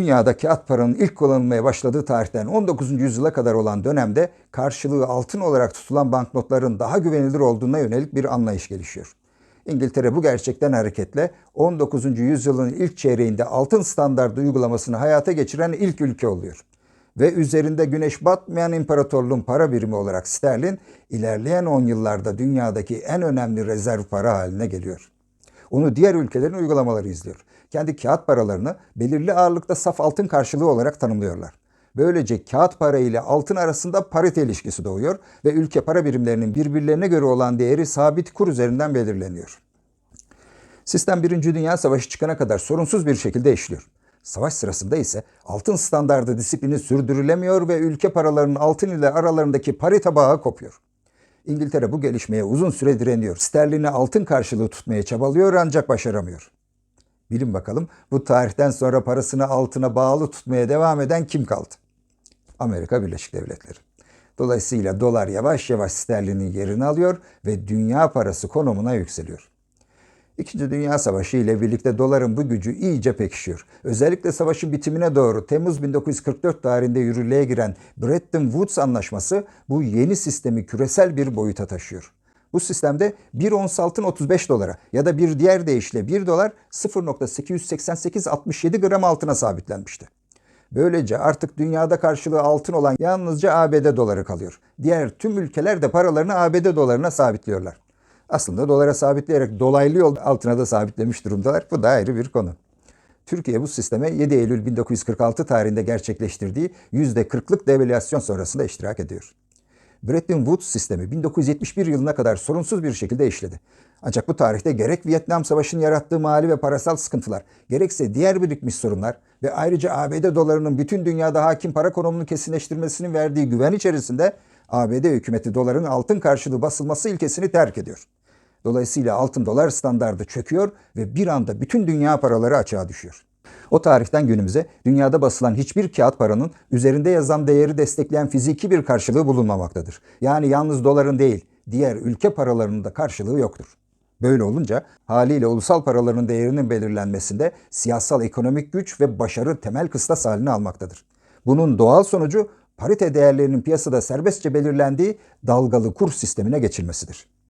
Dünyada kağıt paranın ilk kullanılmaya başladığı tarihten 19. yüzyıla kadar olan dönemde karşılığı altın olarak tutulan banknotların daha güvenilir olduğuna yönelik bir anlayış gelişiyor. İngiltere bu gerçekten hareketle 19. yüzyılın ilk çeyreğinde altın standardı uygulamasını hayata geçiren ilk ülke oluyor. Ve üzerinde güneş batmayan imparatorluğun para birimi olarak sterlin ilerleyen 10 yıllarda dünyadaki en önemli rezerv para haline geliyor. Onu diğer ülkelerin uygulamaları izliyor. Kendi kağıt paralarını belirli ağırlıkta saf altın karşılığı olarak tanımlıyorlar. Böylece kağıt para ile altın arasında parite ilişkisi doğuyor ve ülke para birimlerinin birbirlerine göre olan değeri sabit kur üzerinden belirleniyor. Sistem 1. Dünya Savaşı çıkana kadar sorunsuz bir şekilde işliyor. Savaş sırasında ise altın standardı disiplini sürdürülemiyor ve ülke paralarının altın ile aralarındaki parite bağı kopuyor. İngiltere bu gelişmeye uzun süre direniyor. Sterlini altın karşılığı tutmaya çabalıyor ancak başaramıyor. Bilin bakalım bu tarihten sonra parasını altına bağlı tutmaya devam eden kim kaldı? Amerika Birleşik Devletleri. Dolayısıyla dolar yavaş yavaş sterlinin yerini alıyor ve dünya parası konumuna yükseliyor. İkinci Dünya Savaşı ile birlikte doların bu gücü iyice pekişiyor. Özellikle savaşın bitimine doğru Temmuz 1944 tarihinde yürürlüğe giren Bretton Woods Anlaşması bu yeni sistemi küresel bir boyuta taşıyor. Bu sistemde 1 ons altın 35 dolara ya da bir diğer deyişle 1 dolar 0.88867 gram altına sabitlenmişti. Böylece artık dünyada karşılığı altın olan yalnızca ABD doları kalıyor. Diğer tüm ülkeler de paralarını ABD dolarına sabitliyorlar. Aslında dolara sabitleyerek dolaylı yol altına da sabitlemiş durumdalar. Bu da ayrı bir konu. Türkiye bu sisteme 7 Eylül 1946 tarihinde gerçekleştirdiği %40'lık devalüasyon sonrasında iştirak ediyor. Bretton Woods sistemi 1971 yılına kadar sorunsuz bir şekilde işledi. Ancak bu tarihte gerek Vietnam Savaşı'nın yarattığı mali ve parasal sıkıntılar, gerekse diğer birikmiş sorunlar ve ayrıca ABD dolarının bütün dünyada hakim para konumunu kesinleştirmesinin verdiği güven içerisinde ABD hükümeti doların altın karşılığı basılması ilkesini terk ediyor. Dolayısıyla altın dolar standardı çöküyor ve bir anda bütün dünya paraları açığa düşüyor. O tarihten günümüze dünyada basılan hiçbir kağıt paranın üzerinde yazan değeri destekleyen fiziki bir karşılığı bulunmamaktadır. Yani yalnız doların değil, diğer ülke paralarının da karşılığı yoktur. Böyle olunca haliyle ulusal paraların değerinin belirlenmesinde siyasal ekonomik güç ve başarı temel kıstas halini almaktadır. Bunun doğal sonucu parite değerlerinin piyasada serbestçe belirlendiği dalgalı kur sistemine geçilmesidir.